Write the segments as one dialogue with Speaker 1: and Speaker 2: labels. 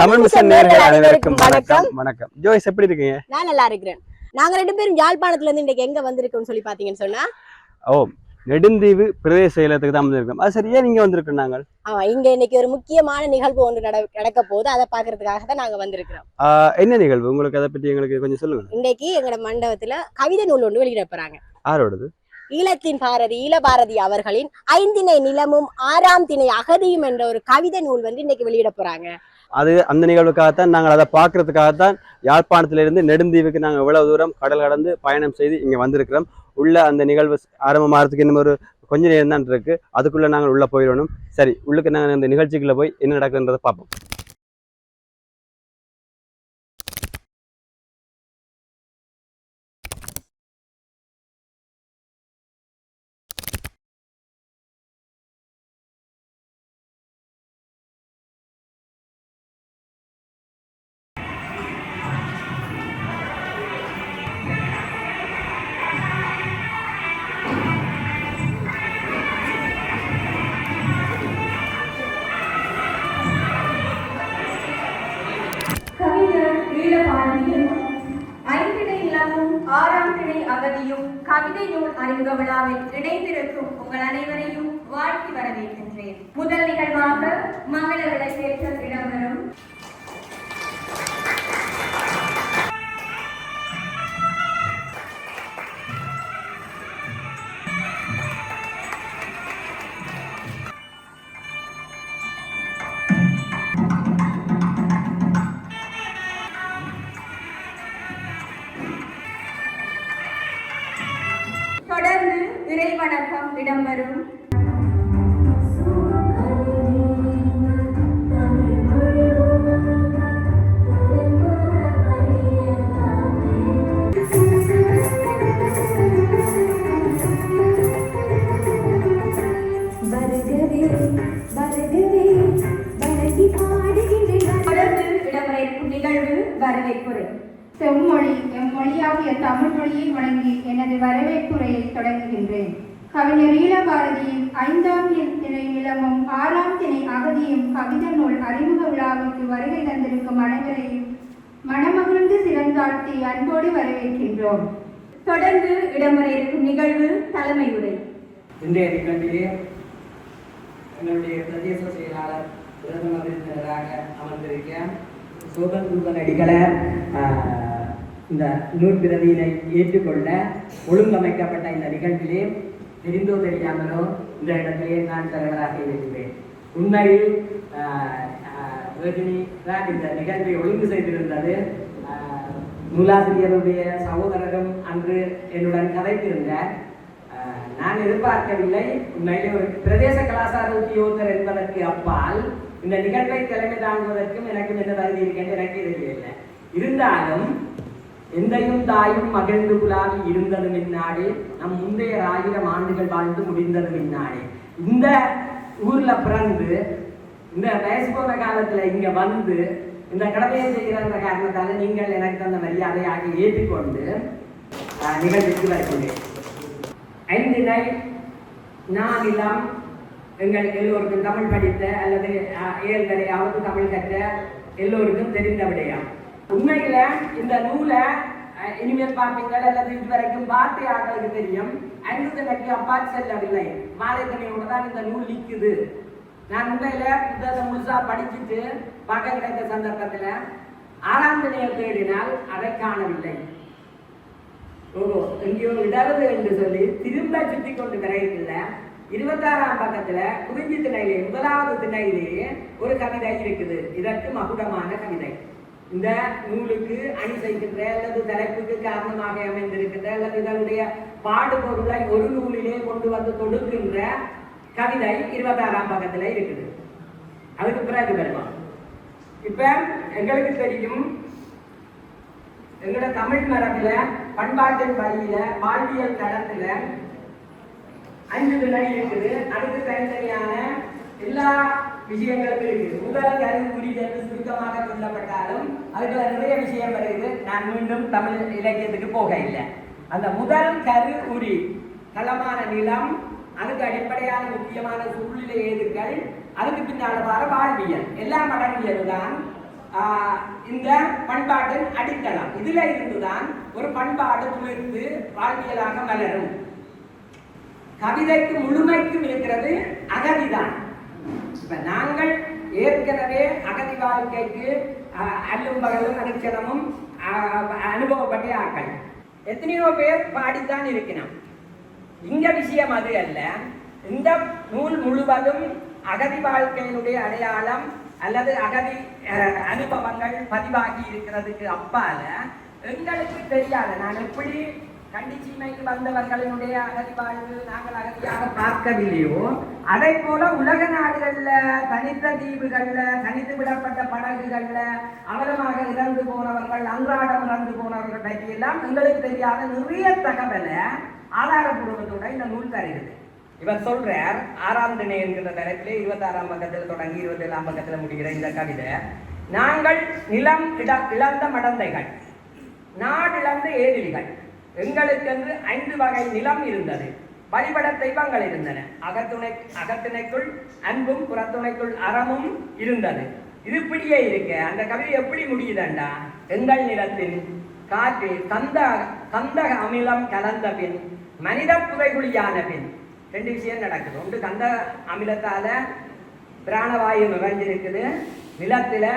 Speaker 1: Tamil mission நேயர்கள் அனைவருக்கும் வணக்கம். வணக்கம். ஜோய்ஸ் எப்படி இருக்கீங்க?
Speaker 2: நான் நல்லா இருக்கிறேன். நாங்க ரெண்டு பேரும் யாழ்ப்பாணத்துல இருந்து இன்னைக்கு எங்க வந்திருக்கோம்னு சொல்லி பாத்தீங்கன்னு சொன்னா?
Speaker 1: ஓ நெடுந்தீவு பிரதேச செயலகத்துக்கு தான் வந்திருக்கோம். அது சரியா நீங்க வந்திருக்கோம் நாங்கள்?
Speaker 2: ஆமா இங்க இன்னைக்கு ஒரு முக்கியமான நிகழ்வு ஒன்று நட நடக்க போகுது அதை பாக்குறதுக்காக தான் நாங்க வந்திருக்கிறோம்.
Speaker 1: என்ன நிகழ்வு? உங்களுக்கு அதை பற்றி எங்களுக்கு கொஞ்சம் சொல்லுங்க
Speaker 2: இன்னைக்கு எங்களோட மண்டபத்துல கவிதை நூல் ஒன்று வெளியிட போறாங்க.
Speaker 1: யாரோடது?
Speaker 2: ஈழத்தின் பாரதி ஈழபாரதி அவர்களின் ஐந்திணை நிலமும் ஆறாம் திணை அகதியும் என்ற ஒரு கவிதை நூல் வந்து இன்னைக்கு வெளியிட போறாங்க.
Speaker 1: அது அந்த நிகழ்வுக்காகத்தான் நாங்கள் அதை பார்க்கறதுக்காகத்தான் யாழ்ப்பாணத்திலிருந்து நெடுந்தீவுக்கு நாங்கள் இவ்வளவு தூரம் கடல் கடந்து பயணம் செய்து இங்கே வந்திருக்கிறோம். உள்ள அந்த நிகழ்வு ஆரம்பமாகறதுக்கு இன்னும் ஒரு கொஞ்ச நேரம் தான் இருக்குது அதுக்குள்ளே நாங்கள் உள்ளே போயிடணும். சரி உள்ளுக்கு நாங்கள் இந்த நிகழ்ச்சிக்குள்ளே போய் என்ன நடக்குன்றதை பார்ப்போம்.
Speaker 3: திணை கவிதை நூல் அறிமுக விழாவில் இணைந்திருக்கும் உங்கள் அனைவரையும் வாழ்த்தி வரவேற்கின்றேன். முதல் நிகழ்வாக மங்கள விளக்கேற்றல் இடம்பெறும்
Speaker 4: ஐந்தாம் திணை நிலமும் ஆறாம் திணை அகதியும் கவித நூல் அறிமுக விழாவிற்கு வருகை தந்திருக்கும் அனைவரையும் மனமகிழ்ந்து சிறந்தாழ்த்தி அன்போடு வரவேற்கின்றோம்.
Speaker 3: தொடர்ந்து இடம்பெற இருக்கும் நிகழ்வு தலைமை உரை.
Speaker 5: இன்றைய நிகழ்விலே எங்களுடைய பிரதேச செயலாளர் பிரதம விருந்தினராக அமர்ந்திருக்க சோபன் குருபன் அடிகளை இந்த நூற்பிரதியினை ஏற்றுக்கொள்ள ஒழுங்கமைக்கப்பட்ட இந்த நிகழ்விலே தெரிந்தோ தெரியாமலோ இந்த இடத்திலே நான் தலைவராக இருக்கிறேன் உண்மையில் ஆஹ், ஆஹ், ரஜினி தான் இந்த நிகழ்வை ஒழுங்கு செய்திருந்தது ஆஹ், நூலாசிரியருடைய சகோதரரும் அன்று என்னுடன் கதைத்திருந்தார். நான் எதிர்பார்க்கவில்லை. உண்மையிலே ஒரு பிரதேச கலாச்சார உத்தியோகத்தர் என்பதற்கு அப்பால் இந்த நிகழ்வை தலைமை தாங்குவதற்கும் எனக்கும் என்ன தகுதி இருக்கின்ற எனக்கு தெரியவில்லை இருந்தாலும் எந்தையும் தாயும் மகிழ்ந்து குலாவி இருந்தது மின்னாடி நம் முந்தைய ஆயிரம் ஆண்டுகள் வாழ்ந்து முடிந்தது மின்னாடி இந்த ஊர்ல பிறந்து இந்த வயசு போன காலத்துல இங்க வந்து இந்த கடமையை செய்கிற காரணத்தால நீங்கள் எனக்கு தந்த மரியாதையாக ஏற்றிக்கொண்டு நிகழ்ச்சிக்கு வருகிறேன். ஐந்து நாள் நானிலம் எங்கள் எல்லோருக்கும் தமிழ் படித்த அல்லது அஹ், ஏழ்வரையாவது தமிழ் கற்ற எல்லோருக்கும் தெரிந்த விடையாம். உண்மையில இந்த நூலை இனிமேல் பார்ப்பீங்கள் அல்லது இதுவரைக்கும் வார்த்தை ஆட்களுக்கு தெரியும். ஐந்து தினைக்கு அப்பா செல்லவில்லை. மாலைத்தனையோட தான் இந்த நூல் நிற்குது. நான் உண்மையில புத்தகத்தை முழுசா படிச்சுட்டு பார்க்க கிடைத்த சந்தர்ப்பத்தில் ஆறாம் தினையை தேடினால் அதை காணவில்லை. ஓஹோ எங்கேயோ இடவது என்று சொல்லி திரும்ப சுற்றி கொண்டு கிடைக்கல இருபத்தாறாம் பக்கத்துல குறிஞ்சி திணையிலே முதலாவது திணையிலேயே ஒரு கவிதை இருக்குது. இதற்கு மகுடமான கவிதை. இந்த நூலுக்கு அணிசைக்கின்ற அல்லது தலைப்புக்கு காரணமாக அமைந்திருக்கின்ற அல்லது இதனுடைய பாடுபொருளை ஒரு நூலிலே கொண்டு வந்து தொடுக்கின்ற கவிதை இருபத்தாறாம் பக்கத்தில் இருக்குது. அதுக்கு பிறகு வருவோம். இப்ப எங்களுக்கு தெரியும் எங்களோட தமிழ் மரபுல பண்பாட்டின் வழியில வாழ்வியல் தடத்துல அஞ்சு விலை இருக்குது. அதுக்கு தனித்தனியான எல்லா விஷயங்கள் இருக்கு உங்களுக்கு கருவு குறி என்று சுருக்கமாக சொல்லப்பட்டாலும் அதுக்குள்ள நிறைய விஷயம் வருகிறது. நான் மீண்டும் தமிழ் இலக்கியத்துக்கு போக இல்லை அந்த முதல் கரு உரி களமான நிலம் அதுக்கு அடிப்படையான முக்கியமான சூழ்நிலை ஏதுக்கள் அதுக்கு பின்னால் வர வாழ்வியல். எல்லாம் அடங்கியது தான் இந்த பண்பாட்டின் அடித்தளம். இதுல இருந்துதான் ஒரு பண்பாடு துளிர்த்து வாழ்வியலாக மலரும். கவிதைக்கு முழுமைக்கும் இருக்கிறது அகதிதான். இப்ப நாங்கள் ஏற்கனவே அகதி வாழ்க்கைக்கு அல்லும் பகலும் அனுச்சனமும் அனுபவப்பட்ட ஆக்கள் எத்தனையோ பேர் பாடித்தான் இருக்கணும் இந்த விஷயம் அது அல்ல. இந்த நூல் முழுவதும் அகதி வாழ்க்கையினுடைய அடையாளம் அல்லது அகதி அஹ், அனுபவங்கள் பதிவாகி இருக்கிறதுக்கு அப்பால எங்களுக்கு தெரியாத. நான் எப்படி கண்டிச்சீமைக்கு வந்தவர்களினுடைய அகதி வாழ்வு நாங்கள் அகதியாக பார்க்கவில்லையோ? அதை போல உலக நாடுகள்ல தனித்த தீவுகள்ல தனித்து விடப்பட்ட படகுகள்ல அவலமாக இறந்து போனவர்கள் அன்றாடம் இறந்து போனவர்கள் பற்றி எல்லாம் எங்களுக்கு தெரியாத நிறைய தகவலை ஆதாரபூர்வத்தோட இந்த நூல் தருகிறது. இவர் சொல்றார் ஆறாம் திணை என்கிற தலைப்பிலே இருபத்தாறாம் பக்கத்தில் தொடங்கி இருபத்தி ஏழாம் பக்கத்தில் முடிகிற இந்த கவிதை நாங்கள் நிலம் இட இழந்த மடந்தைகள் நாடிழந்த ஏதிலிகள் எங்களுக்கென்று ஐந்து வகை நிலம் இருந்தது. வழிபட தெய்வங்கள் இருந்தன. அகத்துணை அகத்துணைக்குள் அன்பும் புறத்துணைக்குள் அறமும் இருந்தது. இது இப்படியே இருக்க. அந்த கவிதை எப்படி முடியுதண்டா? எங்கள் நிலத்தின் காற்றில் கந்த கந்தக அமிலம் கலந்த பின் மனித புதைகுழியான பின் ரெண்டு விஷயம் நடக்குது. ஒன்று கந்த அமிலத்தால பிராணவாயு நிறைஞ்சிருக்குது. நிலத்தில்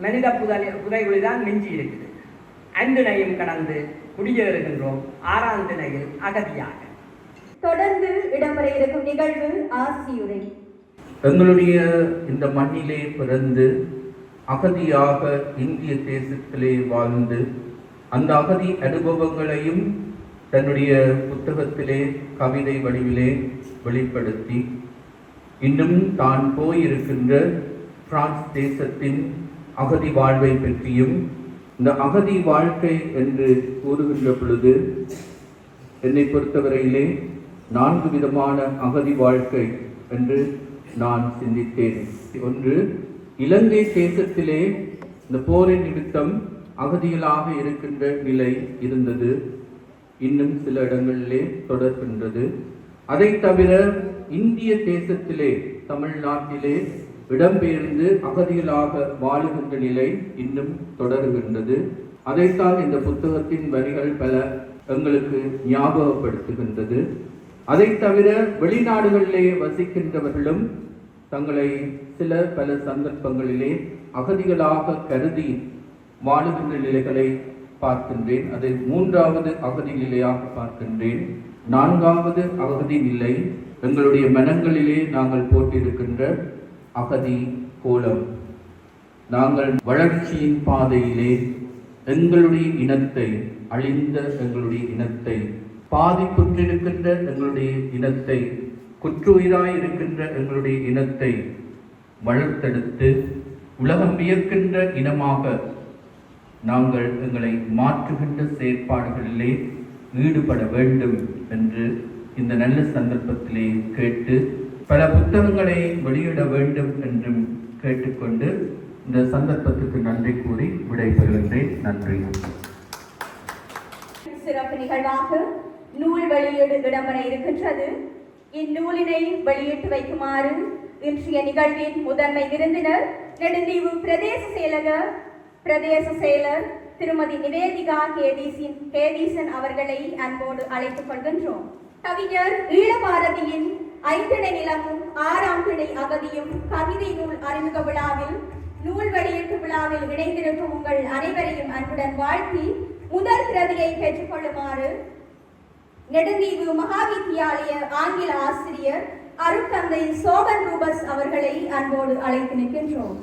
Speaker 5: மனித புதை புதைகுழி தான் மிஞ்சி இருக்குது. அன்பினையும் கடந்து குடியேறுகின்றோம். ஆறாம் திணையில் அகதியாக.
Speaker 3: தொடர்ந்து இடம்பெற இருக்கும் நிகழ்வு ஆசியுரை.
Speaker 6: எங்களுடைய இந்த மண்ணிலே பிறந்து அகதியாக இந்திய தேசத்திலே வாழ்ந்து அந்த அகதி அனுபவங்களையும் தன்னுடைய புத்தகத்திலே கவிதை வடிவிலே வெளிப்படுத்தி இன்னும் தான் போயிருக்கின்ற பிரான்ஸ் தேசத்தின் அகதி வாழ்வை பற்றியும் இந்த அகதி வாழ்க்கை என்று கூறுகின்ற பொழுது என்னை பொறுத்தவரையிலே நான்கு விதமான அகதி வாழ்க்கை என்று நான் சிந்தித்தேன். ஒன்று இலங்கை தேசத்திலே இந்த போரின் நிமித்தம் அகதிகளாக இருக்கின்ற நிலை இருந்தது. இன்னும் சில இடங்களிலே தொடர்கின்றது. அதை தவிர இந்திய தேசத்திலே தமிழ்நாட்டிலே இடம்பெயர்ந்து அகதிகளாக வாழுகின்ற நிலை இன்னும் தொடர்கின்றது. அதைத்தான் இந்த புத்தகத்தின் வரிகள் பல எங்களுக்கு ஞாபகப்படுத்துகின்றது. அதை தவிர வெளிநாடுகளிலே வசிக்கின்றவர்களும் தங்களை சில பல சந்தர்ப்பங்களிலே அகதிகளாக கருதி வாழுகின்ற நிலைகளை பார்க்கின்றேன். அதை மூன்றாவது அகதி நிலையாக பார்க்கின்றேன். நான்காவது அகதி நிலை எங்களுடைய மனங்களிலே நாங்கள் போட்டிருக்கின்ற அகதி கோலம். நாங்கள் வளர்ச்சியின் பாதையிலே எங்களுடைய இனத்தை அழிந்த எங்களுடைய இனத்தை பாதிப்புற்றிருக்கின்ற எங்களுடைய இனத்தை குற்றுயிராய் இருக்கின்ற எங்களுடைய இனத்தை வளர்த்தெடுத்து உலகம் வியக்கின்ற இனமாக நாங்கள் எங்களை மாற்றுகின்ற செயற்பாடுகளிலே ஈடுபட வேண்டும் என்று இந்த நல்ல சந்தர்ப்பத்திலே கேட்டு பல புத்தகங்களை வெளியிட வேண்டும் என்றும் கேட்டுக்கொண்டு இந்த சந்தர்ப்பத்துக்கு நன்றி கூறி விடைபெறுகின்றேன் நன்றி.
Speaker 3: சிறப்பு நிகழ்வாக நூல் வெளியீடு இடம்பெற இருக்கின்றது. இந்நூலினை வெளியிட்டு வைக்குமாறு இன்றைய நிகழ்வின் முதன்மை விருந்தினர் நெடுந்தீவு பிரதேச செயலக பிரதேச செயலர் திருமதி நிவேதிகா கேதீசின் கேதீசன் அவர்களை அன்போடு அழைத்துக் கொள்கின்றோம். கவிஞர் ஈழபாரதியின் ஐந்திணை நிலமும் ஆறாம் திணை அகதியும் கவிதை நூல் அறிமுக விழாவில் நூல் வெளியீட்டு விழாவில் இணைந்திருக்கும் உங்கள் அனைவரையும் அன்புடன் வாழ்த்தி முதல் பிரதியை பெற்றுக்கொள்ளுமாறு நெடுந்தீவு மகாவித்யாலய ஆங்கில ஆசிரியர் அருட்தந்தை சோபன் ரூபஸ் அவர்களை அன்போடு அழைத்து நிற்கின்றோம்.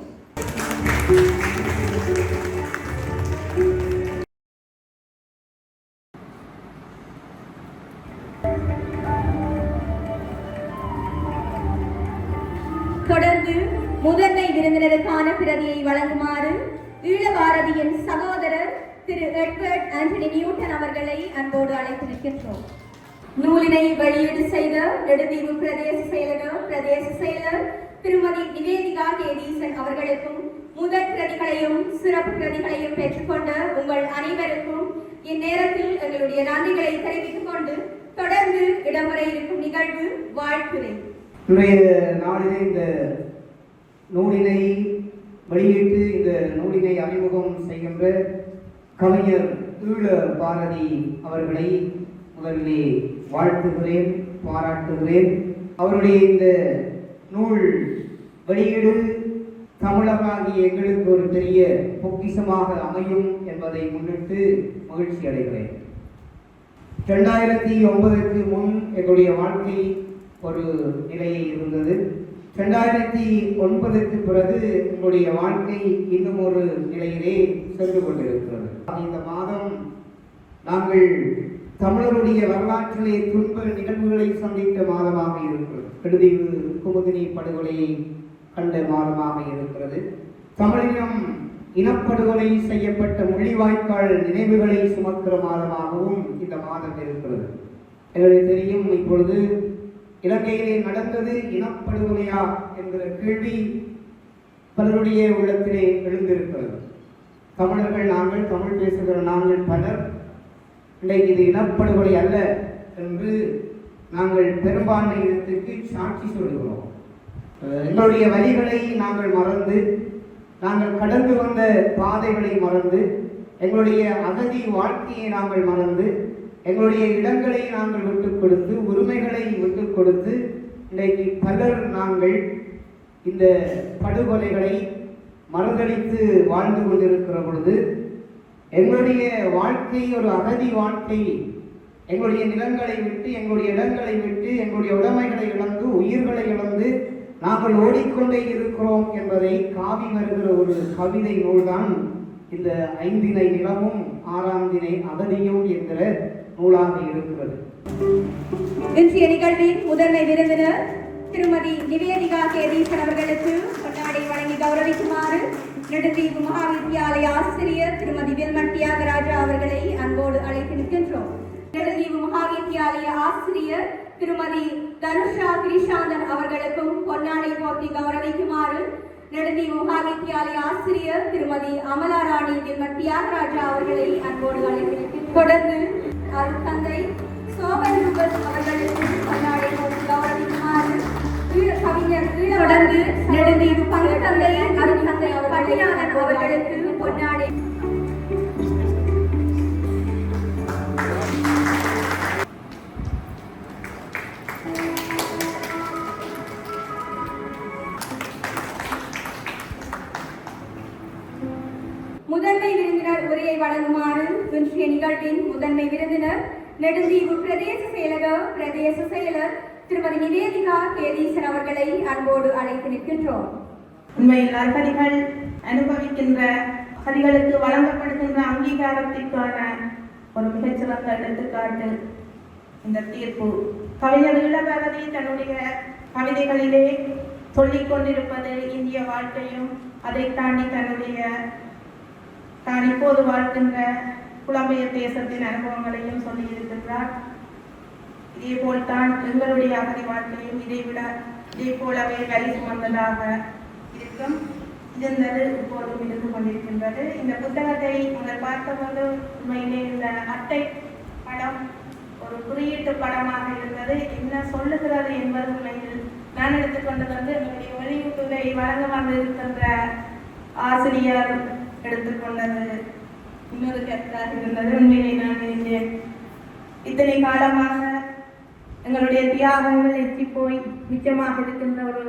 Speaker 3: பிரதியை வழங்குமாறு ஈழபாரதியின் சகோதரர் திரு எட்வர்ட் ஆண்டனி நியூட்டன் அவர்களை அன்போடு அழைத்திருக்கின்றோம். நூலினை வெளியீடு செய்த நெடுந்தீவு பிரதேச செயலர் பிரதேச செயலர் திருமதி நிவேதிகா கேதீசன் அவர்களுக்கும் முதற் பிரதிகளையும் சிறப்பு பிரதிகளையும் பெற்றுக்கொண்ட உங்கள் அனைவருக்கும் இந்நேரத்தில் எங்களுடைய நன்றிகளை தெரிவித்துக் கொண்டு தொடர்ந்து இடம்பெற இருக்கும் நிகழ்வு வாழ்த்துரை
Speaker 5: இன்றைய நாளிலே இந்த நூலினை
Speaker 7: வெளியிட்டு இந்த நூலினை அறிமுகம் செய்கின்ற கவிஞர் ஈழ பாரதி அவர்களை முதலிலே வாழ்த்துகிறேன் பாராட்டுகிறேன். அவருடைய இந்த நூல் வெளியீடு தமிழராகிய எங்களுக்கு ஒரு பெரிய பொக்கிஷமாக அமையும் என்பதை முன்னிட்டு மகிழ்ச்சி அடைகிறேன். ரெண்டாயிரத்தி ஒன்பதுக்கு முன் எங்களுடைய வாழ்க்கை ஒரு நிலையை இருந்தது. ரெண்டாயிரத்தி ஒன்பதுக்கு பிறகு உங்களுடைய வாழ்க்கை இன்னும் ஒரு நிலையிலே சென்று கொண்டிருக்கிறது. இந்த மாதம் நாங்கள் தமிழருடைய வரலாற்றிலே துன்ப நிகழ்வுகளை சந்தித்த மாதமாக இருக்கிறது. கெடுதிவு குமுதினி படுகொலையை கண்ட மாதமாக இருக்கிறது. தமிழினம் இனப்படுகொலை செய்யப்பட்ட முள்ளிவாய்க்கால் நினைவுகளை சுமக்கிற மாதமாகவும் இந்த மாதம் இருக்கிறது. எங்களுக்கு தெரியும் இப்பொழுது இலங்கையிலே நடந்தது இனப்படுகொலையா என்கிற கேள்வி பலருடைய உள்ளத்திலே எழுந்திருக்கிறது. தமிழர்கள் நாங்கள் தமிழ் பேசுகிற நாங்கள் பலர் இன்றைக்கு இது இனப்படுகொலை அல்ல என்று நாங்கள் பெரும்பான்மை இனத்துக்கு சாட்சி சொல்கிறோம் எங்களுடைய வரிகளை நாங்கள் மறந்து நாங்கள் கடந்து வந்த பாதைகளை மறந்து எங்களுடைய அகதி வாழ்க்கையை நாங்கள் மறந்து எங்களுடைய இடங்களை நாங்கள் விட்டுக் கொடுத்து உரிமைகளை விட்டுக் கொடுத்து இன்றைக்கு பலர் நாங்கள் இந்த படுகொலைகளை மறுதளித்து வாழ்ந்து கொண்டிருக்கிற பொழுது எங்களுடைய வாழ்க்கை ஒரு அகதி வாழ்க்கை. எங்களுடைய நிலங்களை விட்டு எங்களுடைய இடங்களை விட்டு எங்களுடைய உடைமைகளை இழந்து உயிர்களை இழந்து நாங்கள் ஓடிக்கொண்டே இருக்கிறோம் என்பதை காவி வருகிற ஒரு கவிதை நூல்தான் இந்த ஐந்தினை நிலமும் ஆறாம் தினை அகதியும் என்கிற நூலாக இருக்கிறது.
Speaker 3: இன்றைய நிகழ்வின் முதன்மை விருந்தினர் திருமதி நிவேதிகா கேதீசன் அவர்களுக்கு கொண்டாடை வழங்கி கௌரவிக்குமாறு நெடுந்தீவு மகாவித்யாலய ஆசிரியர் திருமதி வில்மன் தியாகராஜா அவர்களை அன்போடு அழைத்து நிற்கின்றோம். நெடுந்தீவு மகாவித்யாலய ஆசிரியர் திருமதி தனுஷா கிரிஷாந்தன் அவர்களுக்கும் பொன்னாடை போட்டி கௌரவிக்குமாறு நெடுந்தீவு மகாவித்யாலய ஆசிரியர் திருமதி அமலாராணி வில்மன் தியாகராஜா அவர்களை அன்போடு நிற்கின்றோம். தொடர்ந்து அருட்தந்தை சோபன் ரூபஸ் அவர்களுக்கு கௌரவிக்குமாறு கவிஞர் ஈழ- தொடர்ந்து நெடுந்தீவு பங்கு தந்தை அருட்தந்தை பட்டியாளன் அவர்களுக்கு பொன்னாடை முதன்மை விருந்தினர் உரையை வழங்குமாறு இன்றைய நிகழ்வின் முதன்மை விருந்தினர் நெடுந்தீவு பிரதேச செயலக பிரதேச செயலர் திருமதி நிவேதிகா கேதீசன் அவர்களை அன்போடு அழைத்து நிற்கின்றோம்.
Speaker 8: உண்மையில் நற்பதிகள் அனுபவிக்கின்ற அகதிகளுக்கு வழங்கப்படுகின்ற அங்கீகாரத்திற்கான ஒரு மிகச்சிறந்த எடுத்துக்காட்டு இந்த தீர்ப்பு. கவிஞர் இளபாரதி தன்னுடைய கவிதைகளிலே சொல்லிக் கொண்டிருப்பது இந்திய வாழ்க்கையும் அதை தாண்டி தன்னுடைய தான் இப்போது வாழ்கின்ற புலம்பெயர் தேசத்தின் அனுபவங்களையும் சொல்லியிருக்கின்றார் இதேபோல் தான் எங்களுடைய அகதி வாழ்க்கையும் இதைவிட இதே போலவே வரி சுமந்ததாக இருக்கும். இருந்தது இப்போதும் இருந்து கொண்டிருக்கின்றது. இந்த புத்தகத்தை முதல் பார்த்தபோது உண்மையிலே இந்த அட்டை படம் ஒரு குறியீட்டு படமாக இருந்தது. என்ன சொல்லுகிறது என்பது உண்மையில் நான் எடுத்துக்கொண்டது வந்து எங்களுடைய வெளியீட்டுரை வழங்க வந்திருக்கின்ற ஆசிரியர் எடுத்துக்கொண்டது. இன்னொரு கருத்தாக இருந்தது. உண்மையிலே நான் நினைத்தேன். இத்தனை காலமாக எங்களுடைய தியாகங்கள் எத்தி போய் மிச்சமாக இருக்கின்ற ஒரு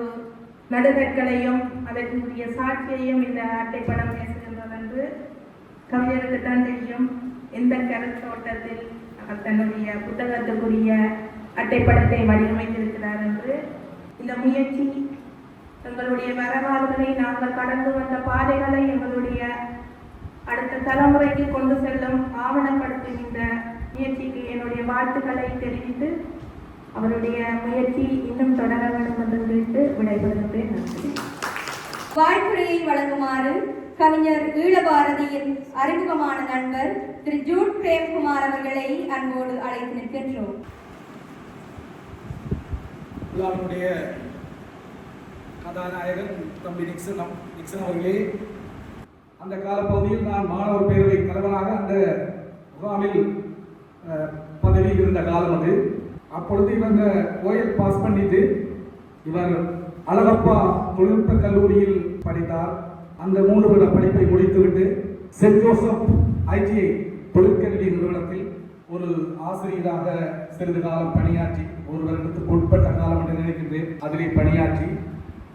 Speaker 8: நடுகற்களையும் அதற்குரிய சாட்சியையும் இந்த அட்டைப்படம் பேசுகின்றது என்று கவிஞருக்கு தான் தெரியும். எந்த கருத்தோட்டத்தில் அவர் தன்னுடைய புத்தகத்துக்குரிய அட்டைப்படத்தை வடிவமைத்திருக்கிறார் என்று. இந்த முயற்சி எங்களுடைய வரலாறுகளை நாங்கள் கடந்து வந்த பாதைகளை எங்களுடைய அடுத்த தலைமுறைக்கு கொண்டு செல்லும் ஆவணப்படுத்துகின்ற முயற்சிக்கு என்னுடைய வாழ்த்துக்களை தெரிவித்து அவருடைய முயற்சி இன்னும் தொடர வேண்டும் என்று குறித்து விடைபெறுகின்றேன் நன்றி.
Speaker 3: வழங்குமாறு கவிஞர் ஈழபாரதியின் அறிமுகமான நண்பர் திரு ஜூட் பிரேம்குமார் அவர்களை அன்போடு அழைத்து நிற்கின்றோம்.
Speaker 9: கதாநாயகன் தம்பி நிக்சன் நிக்சன் அவர்களே அந்த காலப்பகுதியில் நான் மாணவர் பேரவை தலைவராக அந்த முகாமில் பதவி இருந்த காலம் அது. அப்பொழுது இவங்க ஓஎல் பாஸ் பண்ணிட்டு இவர் அழகப்பா தொழில்நுட்ப கல்லூரியில் படித்தார். அந்த மூன்று வருட படிப்பை முடித்துவிட்டு சென்ட் ஜோசப் ஐடிஐ தொழிற்கல்வி நிறுவனத்தில் ஒரு ஆசிரியராக சிறிது காலம் பணியாற்றி ஒரு வருடத்துக்கு உட்பட்ட காலம் என்று நினைக்கின்றேன். அதிலே பணியாற்றி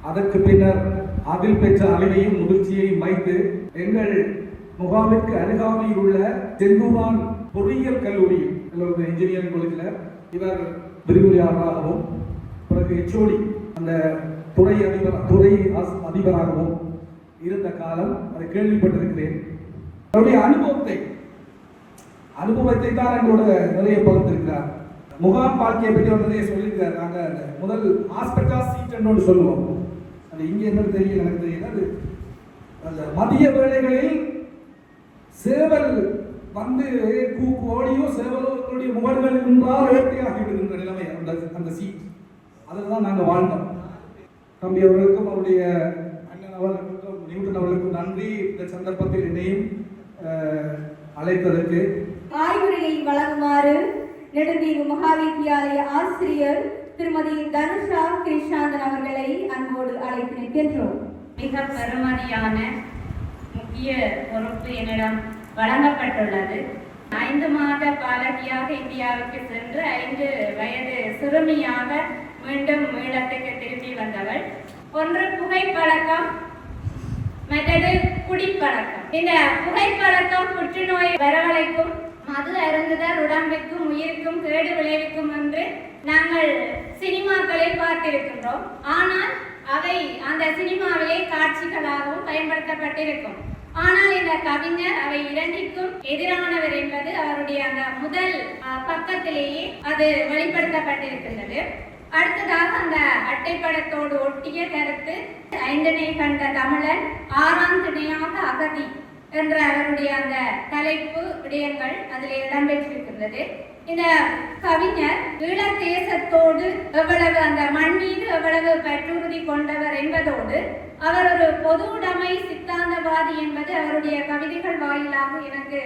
Speaker 9: அதற்கு பின்னர் அதில் பெற்ற அறிவையும் முதிர்ச்சியையும் வைத்து எங்கள் முகாமிற்கு அருகாமையில் உள்ள செந்தூரான் பொறியியல் கல்லூரி எல்லோருக்கும் இன்ஜினியரிங் காலேஜில் இவர் விரிவுரையாளராகவும் பிறகு ஹெச்ஓடி அந்த துறை அதிபர் துறை ஆஸ்- அதிபராகவும் இருந்த காலம் அதை கேள்விப்பட்டிருக்கிறேன். அவருடைய அனுபவத்தை அனுபவத்தை தான் எங்களோட நிறைய பகிர்ந்திருக்கிறார். முகாம் வாழ்க்கையை பற்றி அவர் நிறைய சொல்லியிருக்கிறார். நாங்கள் முதல் ஹாஸ்பிட்டா சீட் ஒன்று சொல்லுவோம். அது இங்கே என்னன்னு தெரியல எனக்கு தெரியல அது அந்த மதிய வேளைகளில் சேவல் வந்து கூ- கோழியோ சேவலோ எங்களுடைய முகடுகளில் நின்றால் வேட்டையாகி விடுகின்ற நிலைமை அந்த அந்த சீட் அதில் தான் நாங்கள் வாழ்ந்தோம். தம்பி அவர்களுக்கும் அவருடைய அண்ணன் அவர்களுக்கும் நியூட்டன் அவர்களுக்கும் நன்றி. இந்த சந்தர்ப்பத்தில் என்னையும் அழைத்ததற்கு.
Speaker 3: ஆய்வுரையை வழங்குமாறு நெடுந்தீவு மகாவித்யாலய ஆசிரியர் திருமதி தனுஷா கிருஷ்ணாந்தன் அவர்களை அன்போடு அழைத்து நிற்கின்றோம்
Speaker 10: மிக பெருமதியான முக்கிய பொறுப்பு என்னிடம் வழங்கப்பட்டுள்ளது. ஐந்து மாத பாலகியாக இந்தியாவுக்கு சென்று ஐந்து வயது சிறுமியாக மீண்டும் ஈழத்துக்கு திரும்பி வந்தவள். ஒன்று புகைப்பழக்கம் மற்றது குடிப்பழக்கம். இந்த புகைப்பழக்கம் புற்றுநோய் வரவழைக்கும் மது அருந்துதல் உடம்பிற்கும் உயிருக்கும் கேடு விளைவிக்கும் என்று நாங்கள் சினிமாக்களில் பார்த்திருக்கின்றோம். ஆனால் அவை அந்த சினிமாவிலே காட்சிகளாகவும் பயன்படுத்தப்பட்டிருக்கும். ஆனால் இந்த கவிஞர் அவை இரண்டிற்கும் எதிரானவர் என்பது அவருடைய அந்த முதல் பக்கத்திலேயே அது வெளிப்படுத்தப்பட்டிருக்கின்றது. அடுத்ததாக அந்த அட்டைப்படத்தோடு ஒட்டிய கருத்து ஐந்தனை கண்ட தமிழன் ஆறாம் திணையாக அகதி. என்ற அவருடைய அந்த தலைப்பு விடயங்கள் அதில் இடம்பெற்றிருக்கின்றது. இந்த கவிஞர் ஈழத்தேசத்தோடு எவ்வளவு அந்த மண் மீது எவ்வளவு பற்றுறுதி கொண்டவர் என்பதோடு அவர் ஒரு பொது உடைமை சித்தாந்தவாதி என்பது அவருடைய கவிதைகள் வாயிலாக எனக்கு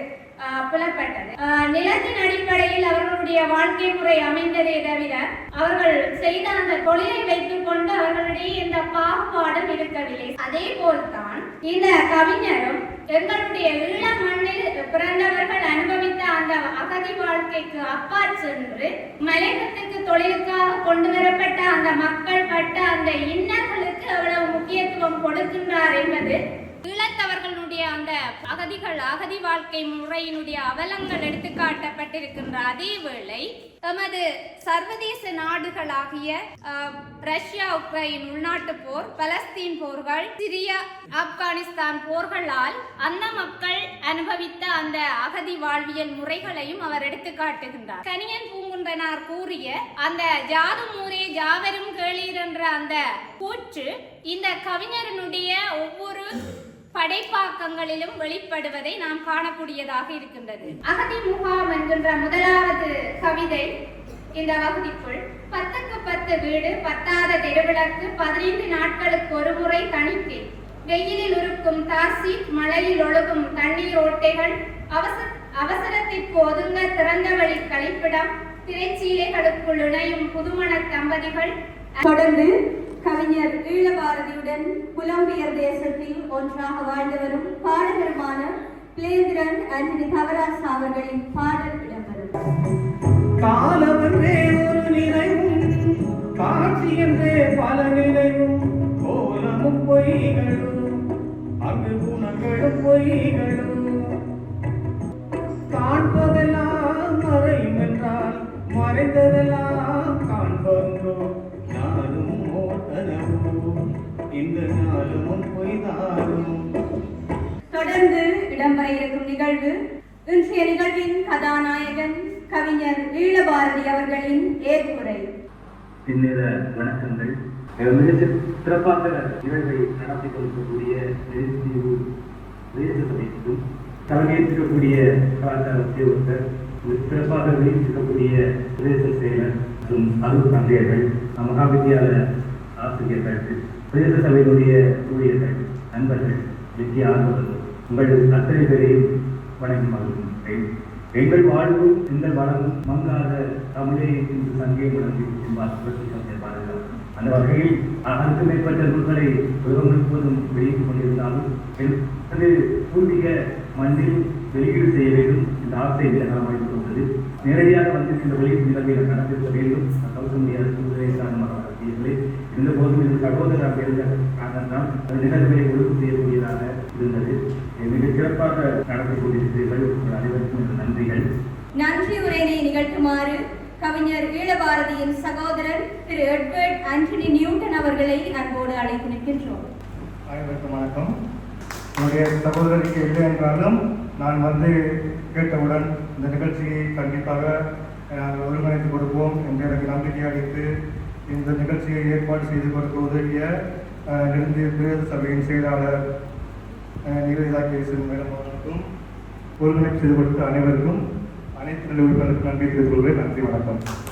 Speaker 10: புலப்பட்டது. நிலத்தின் அடிப்படையில் அவர்களுடைய வாழ்க்கை முறை அமைந்ததை தவிர அவர்கள் செய்த அந்த தொழிலை வைத்துக் கொண்டு அவர்களுடைய இந்த பாகுபாடும் இருக்கவில்லை. அதே போல்தான் இந்த கவிஞரும் எங்களுடைய ஈழ மண்ணில் பிறந்தவர்கள் அனுபவித்த அந்த அகதி வாழ்க்கைக்கு அப்பா சென்று மலையகத்துக்கு தொழிலுக்காக கொண்டு வரப்பட்ட அந்த மக்கள் பட்ட அந்த இன்னர்களுக்கு அவ்வளவு முக்கியத்துவம் கொடுக்கின்றார் என்பது ஈழத்தவர்களுடைய அந்த அகதிகள் அகதி வாழ்க்கை முறையினுடைய அவலங்கள் எடுத்துக்காட்டப்பட்டிருக்கின்ற அதே வேளை எமது சர்வதேச நாடுகளாகிய அஹ், ரஷ்யா உக்ரைன் உள்நாட்டு போர் பலஸ்தீன் போர்கள் சிரியா ஆப்கானிஸ்தான் போர்களால் அந்த மக்கள் அனுபவித்த அந்த அகதி வாழ்வியல் முறைகளையும் அவர் எடுத்துக்காட்டுகின்றார். கனியன் கனியன் பூங்குன்றனார் கூறிய அந்த ஜாதும் ஊரே ஜாவரும் கேளீர் என்ற அந்த கூற்று இந்த கவிஞரனுடைய ஒவ்வொரு படைப்பாக்கங்களிலும் வெளிப்படுவதை நாம் காணக்கூடியதாக இருக்கின்றது. அகதி முகாம் என்கின்ற முதலாவது கவிதை இந்த வகுதிக்குள். பத்துக்கு பத்து வீடு பத்தாத திருவிளக்கு பதினைந்து நாட்களுக்கு ஒரு முறை தணிக்கை. வெயிலில் உருக்கும் தாசி மழையில் ஒழுகும் தண்ணீர் ஓட்டைகள் அவசர அவசரத்திற்கு ஒதுங்க திறந்த வழி கழிப்பிடம் திரைச்சீலைகளுக்குள் இணையும் புதுமண தம்பதிகள்
Speaker 3: தொடர்ந்து கவிஞர் ஈழபாரதியுடன் புலம்பெயர் தேசத்தில் ஒன்றாக வாழ்ந்து வரும் பாடகருமான பிளேந்திரன் அன்பினி தவராசா அவர்களின் பாடல் இடம்பெறும்.
Speaker 5: காலவன்றே ஒரு நினைவும் காட்சி என்றே பல நினைவும் கோலமும் பொய்களும் அங்கு குணங்களும் பொய்களும். நாளும் பொய்தானும்.
Speaker 3: தொடர்ந்து இடம்பெற இருக்கும் நிகழ்வு இன்றைய நிகழ்வின் கதாநாயகன் கவிஞர் ஈழபாரதி அவர்களின் ஏற்புரை
Speaker 11: பின்னிற வணக்கங்கள். மிக சிற்- சிறப்பாக நிகழ்வை நடத்தி கொண்டிருக்கக்கூடிய நெருந்தீவு தேச சபைக்கும் தலைமையேற்றிருக்கக்கூடிய கலாச்சார உத்தியோகத்தர் சிறப்பாக வெளியிட்டிருக்கக்கூடிய பிரதேச செயலர் மற்றும் அலுவலக தந்தையர்கள் மகாவித்தியாலய ஆசிரியர்கள் பிரதேச சபையினுடைய ஊழியர்கள் நண்பர்கள் முக்கிய ஆர்வலர்கள் உங்கள் அத்தனை பேரையும் வணங்கி மகிழ்கின்றேன். எங்கள் வாழ்வும் எங்கள் வளமும் மங்காத தமிழே இன்று சங்கே உணர்ந்து என்பார் புரட்சி அந்த வகையில் அதற்கு மேற்பட்ட நூல்களை உலகம் போதும் வெளியிட்டுக் கொண்டிருந்தாலும் அது பூர்வீக மண்ணில் வெளியீடு செய்ய வேண்டும் இந்த ஆசை நிலநலமாய்த்து கொண்டது நேரடியாக வந்து இந்த வெளியீட்டு நிலைமையில் நடந்திருக்க வேண்டும். தவிர்க்க முடியாத சூழ்நிலை காரணமாக இருந்த போதும் இது சகோதரராக இருந்த காரணம்தான் அந்த நிகழ்வை ஒழுங்கு செய்யக்கூடியதாக இருந்தது. மிக சிறப்பாக நடத்தி கொண்டிருக்கிறீர்கள். உங்கள் அனைவருக்கும் நன்றிகள்.
Speaker 3: நன்றி உரையினை நிகழ்த்துமாறு கவிஞர் ஈழபாரதியின் சகோதரர் திரு எட்வர்ட் ஆண்டனி நியூட்டன் அவர்களை அன்போடு அழைத்து நிற்கின்றோம்.
Speaker 12: அனைவருக்கும் வணக்கம். என்னுடைய சகோதரருக்கு இல்லை என்றாலும் நான் வந்து கேட்டவுடன் இந்த நிகழ்ச்சியை கண்டிப்பாக நாங்கள் ஒருங்கிணைத்து கொடுப்போம் என்று எனக்கு நம்பிக்கை அளித்து இந்த நிகழ்ச்சியை ஏற்பாடு செய்து கொடுக்க உதவிய அஹ், பிரேத சபையின் செயலாளர் அஹ், நிவேதா கேசன் மேடம் அவர்களுக்கும் ஒருங்கிணைப்பு செய்து கொடுத்த அனைவருக்கும் அனைத்து நிலை உறுப்பினருக்கும் நன்றி தெரிவித்துக் கொள்வேன் நன்றி வணக்கம்.